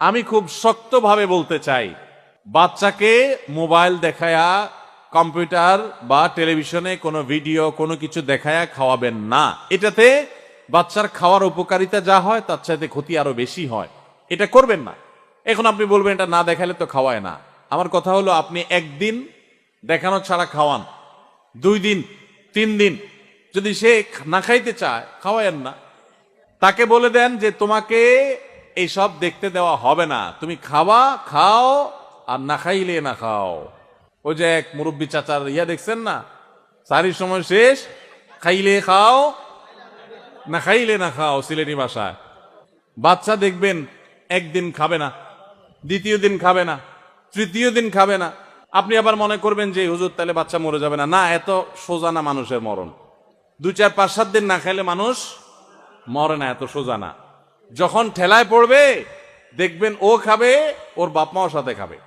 আমি খুব শক্তভাবে বলতে চাই, বাচ্চাকে মোবাইল দেখায়া, কম্পিউটার বা টেলিভিশনে কোনো ভিডিও, কোনো কিছু দেখায়া খাওয়াবেন না। এটাতে বাচ্চার খাওয়ার উপকারিতা যা হয়, তার চাইতে ক্ষতি আরও বেশি হয়। এটা করবেন না। এখন আপনি বলবেন, এটা না দেখালে তো খাওয়ায় না। আমার কথা হলো, আপনি একদিন দেখানো ছাড়া খাওয়ান। দুই দিন, তিন দিন। যদি সে না খাইতে চায়, খাওয়ায়েন না। তাকে বলে দেন যে, তোমাকে এইসব দেখতে দেওয়া হবে না। তুমি খাওয়া খাও, আর না খাইলে না খাও। ওই যে এক মুরব্বী চাচার ইয়া দেখছেন না? সারির সময় শেষ, খাইলে খাও, না খাইলে না খাও, সিলেটি ভাষায়। বাচ্চা দেখবেন, একদিন খাবে না, দ্বিতীয় দিন খাবে না, তৃতীয় দিন খাবে না। আপনি আবার মনে করবেন যে, হুজুর, তাহলে বাচ্চা মরে যাবে না। না, এত সোজা না মানুষের মরণ। দু, চার, পাঁচ, সাত দিন না খাইলে মানুষ মরে না, এত সোজা না। যখন ঠেলায় পড়বে দেখবেন ও খাবে ওর বাপমাও সাথে খাবে।